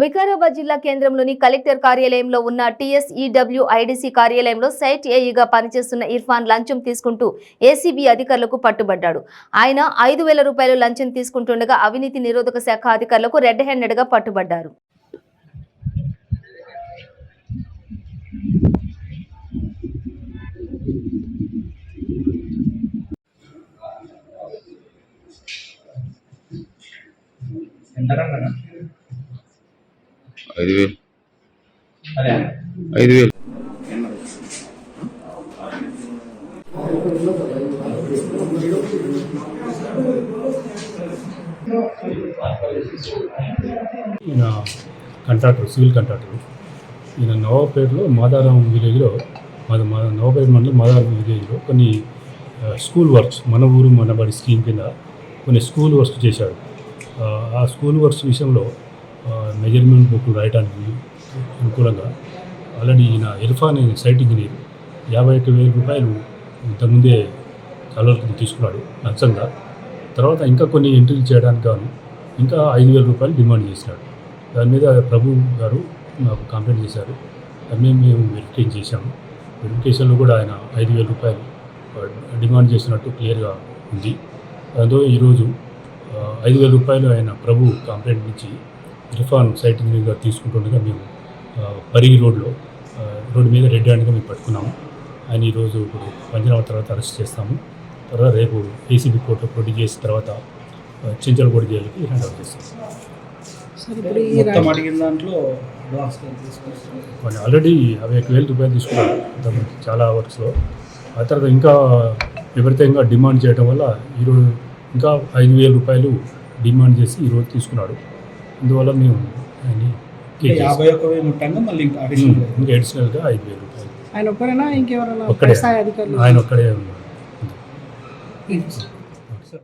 వికారాబాద్ జిల్లా కేంద్రంలోని కలెక్టర్ కార్యాలయంలో ఉన్న టీఎస్ఈడబ్ల్యూ ఐడీసీ కార్యాలయంలో సైట్ ఏఈగా పనిచేస్తున్న ఇర్ఫాన్ లంచం తీసుకుంటూ ఏసీబీ అధికారులకు పట్టుబడ్డాడు. ఆయన ఐదు వేల రూపాయలు లంచం తీసుకుంటుండగా అవినీతి నిరోధక శాఖ అధికారులకు రెడ్ హ్యాండెడ్గా పట్టుబడ్డారు. ఎంతకన్నా ఐదు వేలు. ఐదు వేలు. ఈయన కంట్రాక్టర్ సివిల్ కంట్రాక్టర్ ఈయన నవాపేటలో మాదారం విలేజ్లో మాద మా నవాపేట మండలం మాదారం విలేజ్లో కొన్ని స్కూల్ వర్క్స్ మన ఊరు మన బడి స్కీమ్ కింద కొన్ని స్కూల్ వర్క్స్ చేశాడు. ఆ, స్కూల్ వర్క్స్ విషయంలో మెజర్మెంట్ బుక్ రాయడానికి అనుకూలంగా. ఆల్రెడీ ఈయన ఇర్ఫాన్ సైట్ ఇంజనీర్. యాభై ఒక్క వేల రూపాయలు ఇంతకుముందే కలర్కి తీసుకున్నాడు లంచంగా తర్వాత ఇంకా కొన్ని ఎంట్రీలు చేయడానికి గాను ఇంకా ఐదు వేల రూపాయలు డిమాండ్ చేసినాడు. దాని మీద ప్రభు గారు మాకు కంప్లైంట్ చేశారు. దాన్ని మేము వెరిఫికేషన్ చేశాము. వెరిఫికేషన్లో కూడా ఆయన ఐదు వేల రూపాయలు డిమాండ్ చేసినట్టు క్లియర్గా ఉంది. దాంతో ఈరోజు ఐదు వేల రూపాయలు ఆయన ప్రభు కంప్లైంట్ నుంచి ఇర్ఫాన్ సైట్ ఇంజనీర్గా తీసుకుంటుండగా మేము పరిగి రోడ్లో రోడ్డు మీద రెడ్ హ్యాండ్గా మేము పట్టుకున్నాము. ఆయన ఈరోజు ఇప్పుడు పంచనామా తర్వాత అరెస్ట్ చేస్తాము. తర్వాత రేపు ఏసీబీ కోర్టులో ప్రొడ్యూస్ చేసిన తర్వాత చించలగూడ జైలుకి హ్యాండ్ ఓవర్ చేస్తాం. సార్ ఇప్పుడు ఈ మొత్తం అడిగిన దాంట్లో ఆల్రెడీ యాభై ఒక వేల రూపాయలు ఇంతకుముందు చాలా వర్క్స్లో. ఆ తర్వాత ఇంకా విపరీతంగా డిమాండ్ చేయడం వల్ల ఈరోజు ఇంకా ఐదు వేల రూపాయలు డిమాండ్ చేసి ఈరోజు తీసుకున్నాడు. అందువల్ల మేము చేసాం. యాభై ఒక్క వెయ్యి ముట్టంగా మళ్ళీ ఇంకా అడిషనల్ ఇంకా అడిషనల్గా ఐదు వేల రూపాయలు. ఆయన ఒక్కరేనా? ఇంకెవరైనా స్థాయి అధికారులు? ఆయన ఒక్కడే ఉన్నాడు ఇది